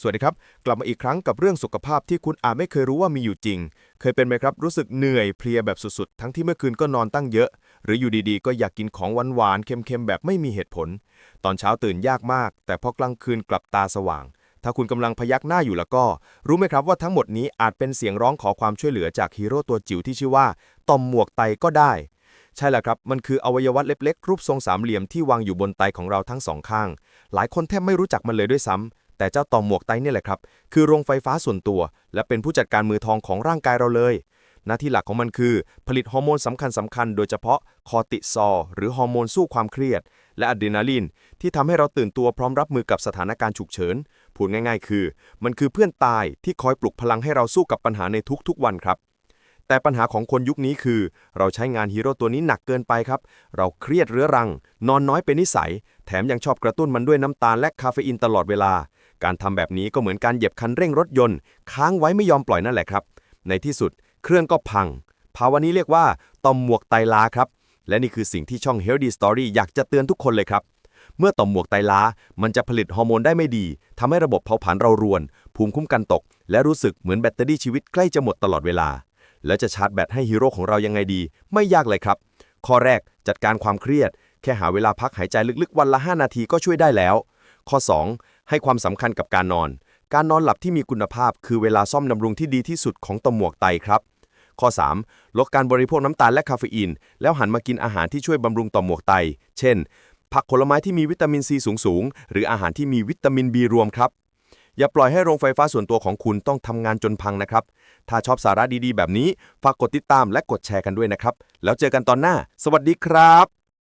สวัสดีครับ กลับมาอีกครั้งกับเรื่องสุขภาพที่คุณอาจไม่เคยรู้ว่ามีอยู่จริง เคยเป็นไหมครับ รู้สึกเหนื่อยเพลียแบบสุดๆ ทั้งที่เมื่อคืนก็นอนตั้งเยอะ หรืออยู่ดีๆ ก็อยากกินของหวานๆ เค็มๆ แบบไม่มีเหตุผล ตอนเช้าตื่นยากมาก แต่พอกลางคืนกลับตาสว่าง ถ้าคุณกำลังพยักหน้าอยู่แล้วก็ รู้ไหมครับว่าทั้งหมดนี้อาจเป็นเสียงร้องขอความช่วยเหลือจากฮีโร่ตัวจิ๋วที่ชื่อว่าต่อมหมวกไตก็ได้ใช่แล้วครับ มันคืออวัยวะเล็กๆ รูปทรงสามเหลี่ยมที่วางอยู่บนไตของเราทั้งสองข้าง หลายคนแทบไม่รู้จักมันเลยด้วยซ้ำ แต่เจ้าต่อหมวกไตเนี่ยแหละครับ คือโรงไฟฟ้าส่วนตัว และเป็นผู้จัดการมือทองของร่างกายเราเลย หน้าที่หลักของมันคือ ผลิตฮอร์โมนสำคัญสำคัญๆโดยเฉพาะคอร์ติซอลหรือฮอร์โมนสู้ความเครียด และอะดรีนาลีนที่ทำให้เราตื่นตัวพร้อมรับมือกับสถานการณ์ฉุกเฉินพูดง่ายๆ คือ มันคือเพื่อนตายที่คอยปลุกพลังให้เราสู้กับปัญหาในทุกๆวันครับแต่ปัญหาของคนยุคนี้คือ เราใช้งานฮีโร่ตัวนี้หนักเกินไปครับ เราเครียดเรื้อรัง นอนน้อยเป็นนิสัย แถมยังชอบกระตุ้นมันด้วยน้ำตาลและคาเฟอีนตลอดเวลา การทำแบบนี้ก็เหมือนการเหยียบคันเร่งรถยนต์ ค้างไว้ไม่ยอมปล่อยนั่นแหละครับ ในที่สุดเครื่องก็พัง ภาวะนี้เรียกว่าต่อมหมวกไตล้าครับ และนี่คือสิ่งที่ช่อง Healthy Story อยากจะเตือนทุกคนเลยครับ เมื่อต่อมหมวกไตล้า มันจะผลิตฮอร์โมนได้ไม่ดีทำให้ระบบเผาผลาญเรารวน ภูมิคุ้มกันตก และรู้สึกเหมือนแบตเตอรี่ชีวิตใกล้จะหมดตลอดเวลา แล้วจะชาร์จแบตให้ฮีโร่ของเรายังไงดี ไม่ยากเลยครับ ข้อแรกจัดการความเครียด ค่หาเวลาพักหายใจลึกๆ วันละ 5 นาทีก็ช่วยได้แล้ว ข้อ 2 ให้ความสำคัญกับการนอน การนอนหลับที่มีคุณภาพ คือเวลาซ่อมบำรุงที่ดีที่สุดของต่อมหมวกไตครับ ข้อ 3 ลดการบริโภคน้ำตาลและคาเฟอีน แล้วหันมากินอาหารที่ช่วยบำรุงต่อมหมวกไต เช่น ผักผลไม้ที่มีวิตามินซีสูงๆ หรืออาหารที่มีวิตามินบีรวมครับ อย่าปล่อยให้โรงไฟฟ้าส่วนตัวของคุณต้องทำงานจนพังนะครับ ถ้าชอบสาระดีๆ แบบนี้ ฝากกดติดตามและกดแชร์กันด้วยนะครับ แล้วเจอกันตอนหน้า สวัสดีครับ